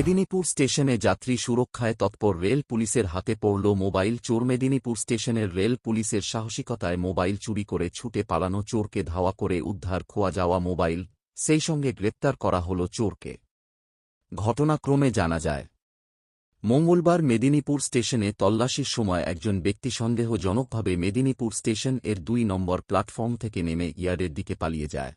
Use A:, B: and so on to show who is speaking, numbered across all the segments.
A: মেদিনীপুর স্টেশনে যাত্রী সুরক্ষায় তৎপর রেল পুলিশের হাতে পড়ল মোবাইল চোর। মেদিনীপুর স্টেশনের রেল পুলিশের সাহসিকতায় মোবাইল চুরি করে ছুটে পালানো চোরকে ধাওয়া করে উদ্ধার খোয়া যাওয়া মোবাইল, সেই সঙ্গে গ্রেপ্তার করা হল চোরকে। ঘটনাক্রমে জানা যায়, মঙ্গলবার মেদিনীপুর স্টেশনে তল্লাশির সময় একজন ব্যক্তি সন্দেহজনকভাবে মেদিনীপুর স্টেশনের দুই নম্বর প্ল্যাটফর্ম থেকে নেমে ইয়ার্ডের দিকে পালিয়ে যায়।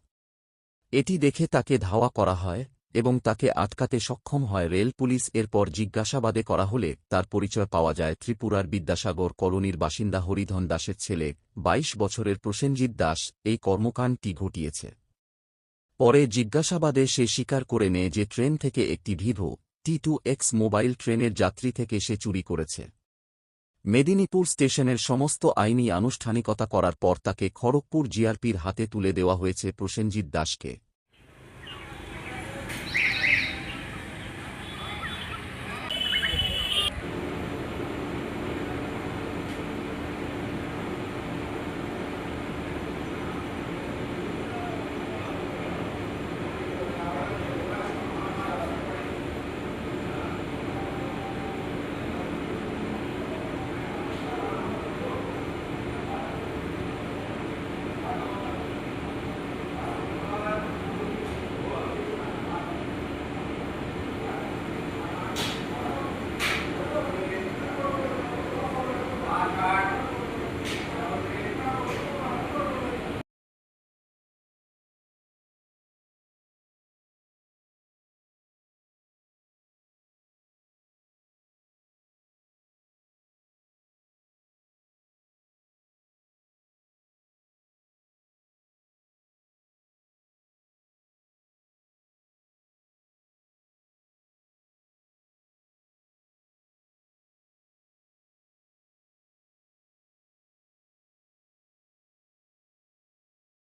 A: এটি দেখে তাকে ধাওয়া করা হয় এবং তাকে আটকাতে সক্ষম হয় রেল পুলিশ। এরপর জিজ্ঞাসাবাদে করা হলে তার পরিচয় পাওয়া যায় ত্রিপুরার বিদ্যাসাগর কলোনির বাসিন্দা হরিধন দাসের ছেলে ২২ বছরের প্রসেনজিৎ দাস। এই কর্মকাণ্ডটি ঘটিয়েছে। পরে জিজ্ঞাসাবাদে সে স্বীকার করে নেয় যে ট্রেন থেকে একটি Vivo T two X mobile ট্রেনের যাত্রী থেকে সে চুরি করেছে। মেদিনীপুর স্টেশনের সমস্ত আইনি আনুষ্ঠানিকতা করার পর তাকে খড়গপুর জিআরপির হাতে তুলে দেওয়া হয়েছে প্রসেনজিৎ দাসকে।